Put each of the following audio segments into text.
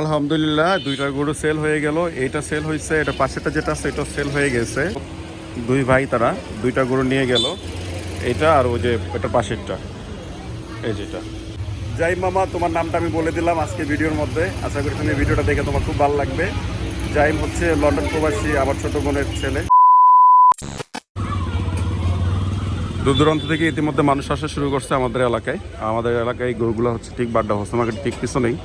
আলহামদুলিল্লাহ, দুইটা গরু সেল হয়ে গেল। এইটা সেল হয়েছে এটা পাশেটা যেটা আছে, এটা সেল হয়ে গেছে। দুই ভাই তারা দুইটা গরু নিয়ে গেল। এটা আর ওই যে, এটা পাশেরটা। এই যেটা। যাই মামা, তোমার নামটা আমি বলে দিলাম আজকে ভিডিওর মধ্যে। আশা করি তুমি ভিডিওটা দেখে তোমার খুব ভালো লাগবে। জাইম হচ্ছে লন্ডন প্রবাসী, আমার ছোট বোনের ছেলে। দূর দূরান্ত থেকে ইতিমধ্যে মানুষ আসা শুরু করছে আমাদের এলাকায়। আমাদের এলাকায় গরুগুলো হচ্ছে ঠিক বাড্ডা হোসেন মার্কেট ঠিক পিছনেই।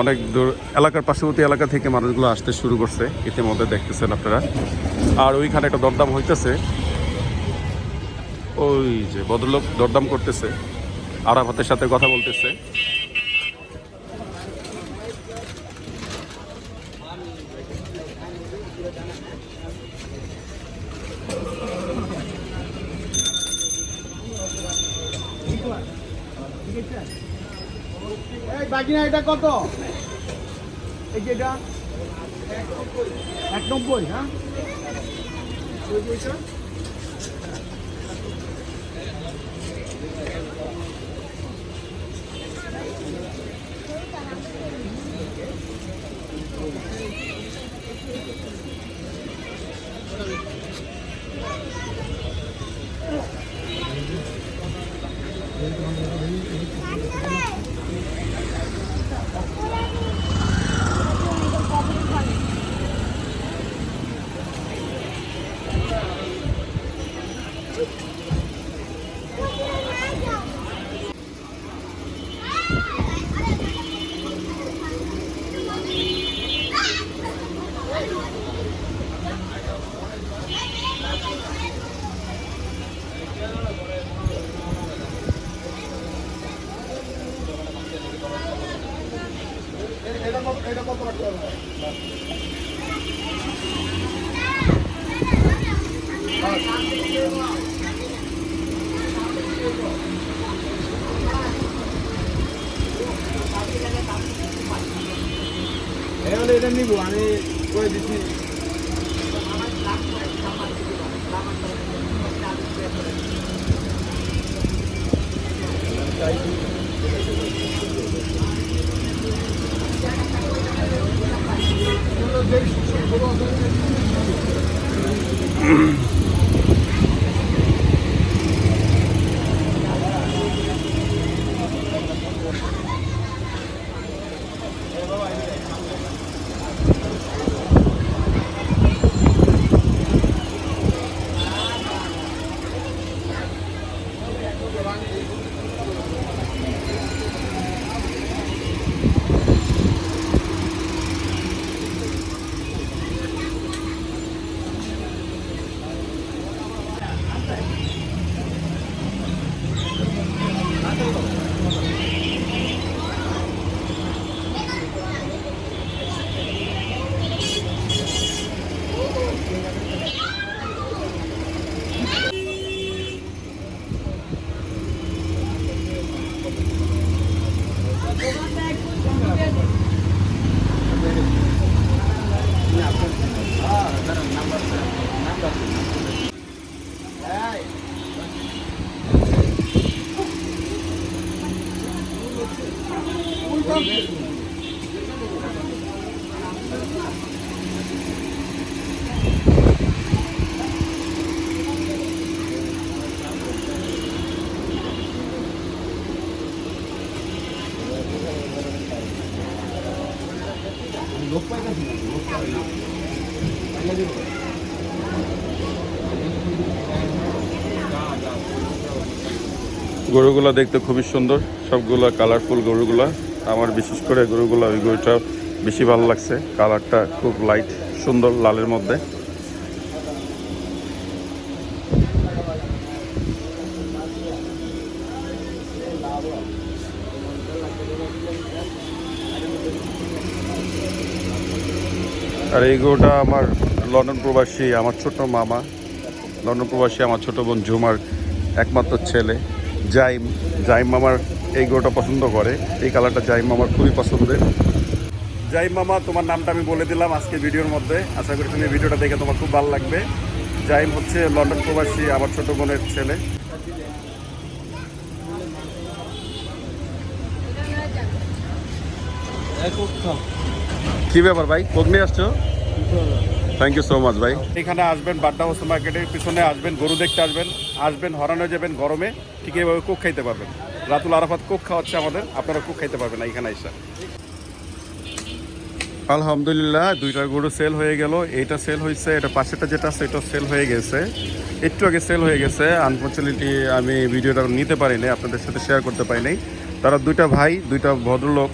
অনেক দূর, এলাকার পার্শ্ববর্তী এলাকা থেকে মানুষগুলো আসতে শুরু করছে, ইতিমধ্যে দেখতেছেন আপনারা। আর ওইখানে একটা দরদাম হইতেছে। ওই যে ভদ্রলোক দরদাম করতেছে, আরাফাতের সাথে কথা বলতেছে। বাকিনা এটা কত? এই যে এটা? এক নব্বই হ্যাঁ ওই পয়সা এটা কত এটা কত রাখতে হবে এখানে এটা নিব আমি করে দিচ্ছি Mm-hmm. গরুগুলো দেখতে খুবই সুন্দর। সবগুলা কালারফুল গরুগুলা। আমার বিশেষ করে গরুগুলা, ওই গরুটা বেশি ভালো লাগছে। কালারটা খুব লাইট সুন্দর, লালের মধ্যে। আর এই গরুটা আমার লন্ডন প্রবাসী আমার ছোট মামা। লন্ডন প্রবাসী আমার ছোট বোন ঝুমার একমাত্র ছেলে জাইম। জাইম মামার এই গরুটা পছন্দ করে। এই কালারটা জাইম মামার খুবই পছন্দের। জাইম মামা তোমার নামটা আমি বলে দিলাম আজকে ভিডিওর মধ্যে। আশা করি তুমি ভিডিওটা দেখে তোমার খুব ভালো লাগবে। জাইম হচ্ছে লন্ডন প্রবাসী আমার ছোট বোনের ছেলে। কি ব্যাপার ভাই? কোক নিয়ে আসছো? থ্যাংক ইউ সো মাচ ভাই এখানে আসবেন বাড্ডা হোসেন মার্কেটের পিছনে আসবেন গরু দেখতে আসবেন আসবেন হরানো যাবেন গরমে ঠিক এইভাবে কোক খাইতে পারবেন। রাতুল আরাফাত কোক খাওয়াচ্ছে আমাদের আপনারা কোক খাইতে পারবেন এখানে এসে। আলহামদুলিল্লাহ দুইটা গরু সেল হয়ে গেল। এটা সেল হয়েছে এটা পাশেরটা যেটা আছে এটা সেল হয়ে গেছে। একটু আগে সেল হয়ে গেছে। আনফর্চুনেটলি আমি ভিডিওটা নিতে পারিনি আপনাদের সাথে শেয়ার করতে পারিনি। তারা দুইটা ভাই দুইটা ভদ্রলোক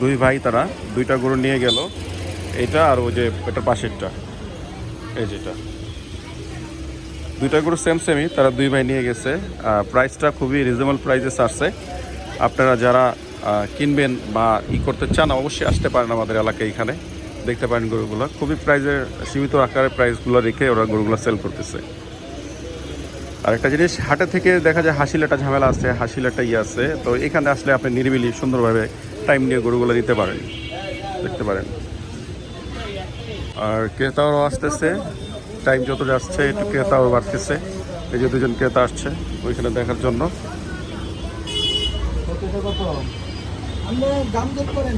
দুই ভাই তারা দুইটা গরু নিয়ে গেল। এটা আর ওই যে এটা পাশেরটা। এই যেটা দুইটা গরু সেম সেমই তারা দুই ভাই নিয়ে গেছে। প্রাইসটা খুবই রিজনেবল প্রাইসে ছাড়ছে। আপনারা যারা কিনবেন বা ই করতে চান, অবশ্যই আসতে পারেন আমাদের এলাকায় এখানে। দেখতে পারেন গরুগুলো। খুবই প্রাইজের সীমিত আকারে প্রাইসগুলো রেখে ওরা গরুগুলো সেল করতেছে। আর একটা জিনিস, হাটে থেকে দেখা যায় হাসিলাটা ঝামেলা আছে, হাসিলাটা ইয়ে আছে। তো এখানে আসলে আপনি নিরিবিলি, সুন্দরভাবে টাইম নিয়ে গরুগুলো নিতে পারেন। দেখতে পারেন। আর ক্রেতাও আসতেছে। টাইম যত যাচ্ছে, একটু ক্রেতাও বাড়তেছে। এই যে দুজন ক্রেতা আসছে, ওইখানে দেখার জন্য। করেন